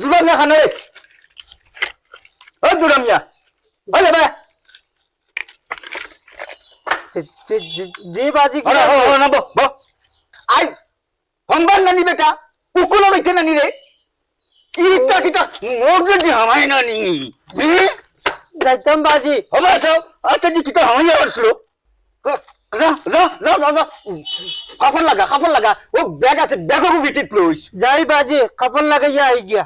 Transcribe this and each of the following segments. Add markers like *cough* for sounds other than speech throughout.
দুরাম না খানো রে। ও দুরাম না। ও লে ভাই বাজি ও ও না বো বো। আই হম্বার নানি বেটা উকুলো বেটে নানি রে। ইটা কিটা মোগে দি হামাই নানি। যাইতাম বাজি। হমা সব আচ্ছা দি কিটা হামাই আসলো যা যা যা যা যা। কাপড় লাগা কাপড় লাগা। ও ব্যাগ আছে ব্যাগও ভিতরে লইস যাই বাজি কাপড় লাগাইয়া আই গিয়া।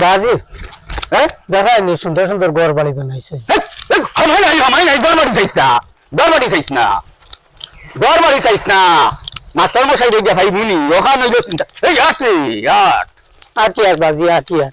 বাজি। হ্যাঁ? দেখাই নি সুন্দর সুন্দর ঘর বাড়ি বানাইছে। হামাই নাই হামাই নাই চাইছ না। চাইছ না। দরবারি চাইছ না। মাস্টার মশাই রেগে ভাই বুনি ওখানে হইল চিন্তা এই আটে আট। আটি আর বাজি আটি আর।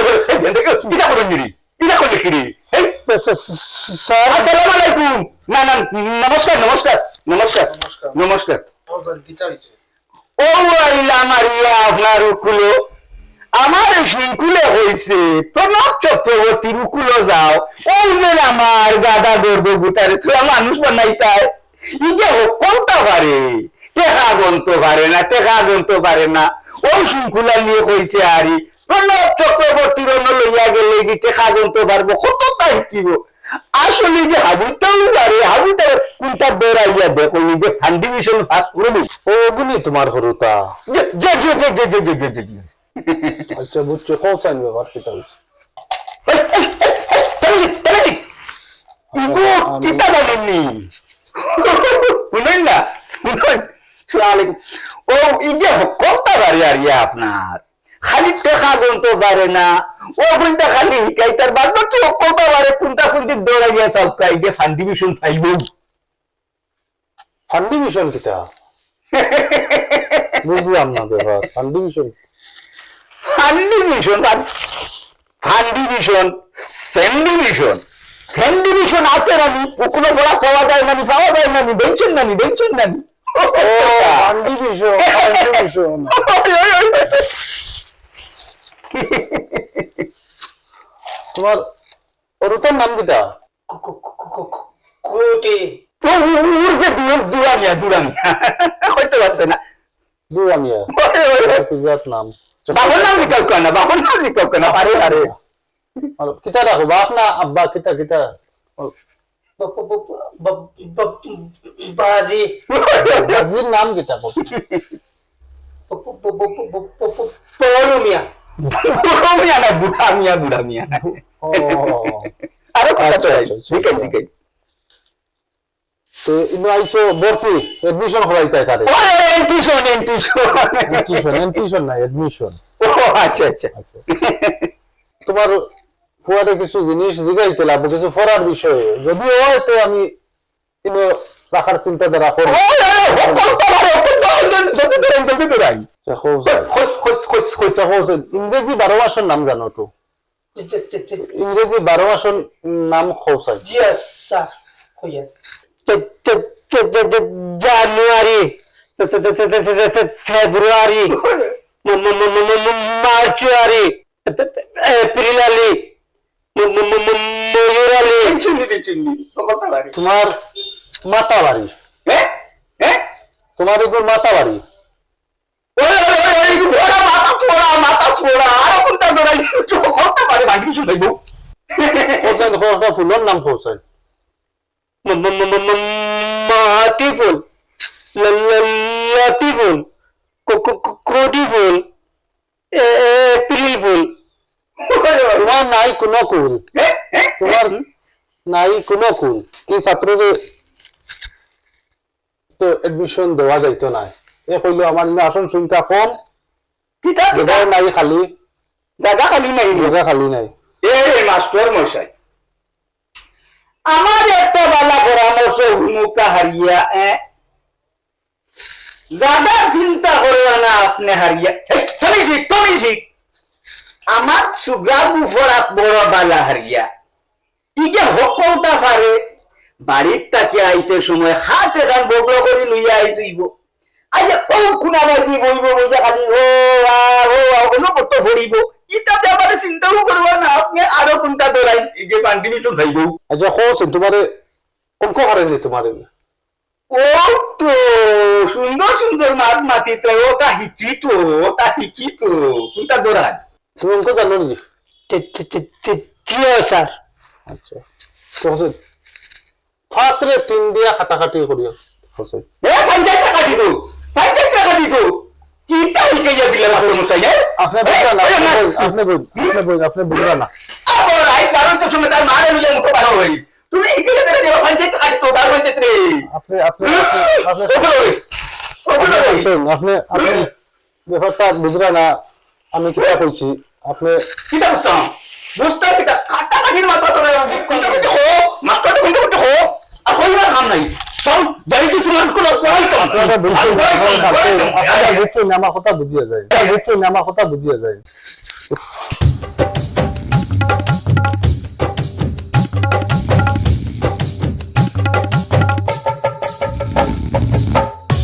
জানতে করে জানতে করে ইটা করে নিরি ইটা করে লিখিরি এই আসসালামু আলাইকুম না না নমস্কার নমস্কার নমস্কার নমস্কার ও আইলা মারিয়া আপনার উকুলো আমার শিঙ্কুলে হয়েছে প্রণব চক্রবর্তীর উকুলো যাও ওই যে আমার গাদা গর্ব গুতারে তোরা মানুষ বানাইতায় ইগে হোক পারে টেকা গন্ত পারে না টেকা গন্ত পারে না ওই শৃঙ্খলা নিয়ে কইছে আরি প্রণব চক্রবর্তীর লইয়া গেলে যে টেকা গুনতে পারব কত তাই আসলে যে হাবুটাও পারে হাবুটা কোনটা বেড়াইয়া দেখো যে ফান্ডিভিশন ফাঁস করবি ওগুলি তোমার আচ্ছা বুঝছ ও ইয়া কত আপনার। খালি টেকা গন্ত পারে না। ও গুলটা খালি হিকাই তার বাদ বাকি ও কলতা বারে কোনটা কোনটি দৌড়াইয়া সবকা ইগে ফান্ডি মিশন ফাইব ফান্ডি মিশন কিতা বুঝলাম না ব্যাপার। ফান্ডি মিশন ফান্ডি মিশন ফান্ডি মিশন স্যান্ডি মিশন ফ্যান্ডি মিশন আছে নানি ওগুলো পড়া পাওয়া যায় নানি পাওয়া যায় নানি দেখছেন নানি দেখছেন নানি। ফান্ডি মিশন ফান্ডি মিশন তোমার হরুতার নাম কোটি উড়ছে দূরামিয়া পারছে না দুরামিয়া। পিজার নাম বাবুর আরে আরে কিতা রাখো বাপ না আব্বা কিতা কিতা বাজি বাজির নাম কিতা কও? না আরও কথা আচ্ছা, চলে আচ্ছা, ঠিক আছে আচ্ছা। ঠিক আছে। তো এডমিশন এডমিশন এডমিশন ও আচ্ছা আচ্ছা। তোমার ফুয়ারে কিছু জিনিস জিগাইতে লাগবো কিছু ফরার বিষয়ে। যদিও তো আমি রাখার চিন্তা যারা ইংরেজি বারো আসন নাম জানো তো ইংরেজি বারো আসন নাম জানুয়ারি ফেব্রুয়ারি মার্চুয়ারি এপ্রিল আলি এপ্রিলালি ময়ূরালি চিনি দি, চিনি। করতে পারে। তোমার মাতা বাড়ি হ্যাঁ? হ্যাঁ? তোমার এগুলো মাতা বাড়ি ওই, ওই, ওই, ওরা মাথা ছোড়া, মাথা ছোড়া। আরও কোনটা ধরাই? ও করতে বাকি কিছু নাই নাম লতিফুল কোটি ফুল এপ্রিল ফুল *laughs* তোমার নাই কোনো কুল? তোমার নাই কোনো কুল। ছাত্রকে তো এডমিশন দেওয়া যাইতো না। এ কইলো আমার আসন সংখ্যা কম। কিতা, কিতা? জায়গা নাই খালি। জাগা খালি নাই জায়গা খালি নাই। এ মাস্টার মশাই। আমার একটা বালা পরামর্শ হুমুকা হারিয়া এ। জাদা চিন্তা করবা না আপনি হারিয়া তুমি শিখ তুমি শিখ আমার সুগা বুফরাত বড় বালা হারিয়া ইকে হকলটা পারে বাড়ির তাকে আইতে সময় হাত এখান বগল করে লইয়া আই যাইব আজ ও কুনা বাড়ি বইব বইয়া খালি ও আ ও আ ওগুলো কত ভরিব ইটাতে আমার চিন্তাও করবা না আপনি আরও কোনটা দৌড়াই এই যে বান্টি মিটুন খাইব আচ্ছা কোসেন তোমারে অঙ্ক হারেনি তোমারে ও তো সুন্দর সুন্দর মাত মাতিত ওটা শিকিত ওটা শিকিত কোনটা দৌড়াই তুমি অঙ্ক জানো স্যার আচ্ছা হোসেন ফার্স্ট রে তিন দিয়া খাটাখাটি করিও হোসেন এ পঞ্চায়েত টাকা দিত পঞ্চায়েত টাকা দিত চিন্তা শিখে যা দিলে মাস্টার মশাই হ্যাঁ? আপনি এ, না আপনি বুঝ আপনি বুঝ আপনি বুঝলেন না আবার আই কারণ তো সময় তার মারে মিলে মুখ বাড়া হই তুমি শিখে যেতে দেবে পঞ্চায়েত টাকা দিত তার পঞ্চায়েত রে আপনি আপনি আপনি আপনি ব্যাপারটা বুঝলেন না আমি কিটা কইছি আপনি কিটা বুঝতে বুঝতাম কিটা কাটা কাঠির মাথা তোরা কোনটা কোনটা হো মাস্টার কোনটা কোনটা হো। আর কইবার কাম নাই। সব দায়িত্ব তোমার কোনো পড়াই তো আপনারা বুঝছেন আপনারা বুঝছেন আমার কথা বুঝিয়ে যায় বুঝছেন আমার কথা বুঝিয়ে যায়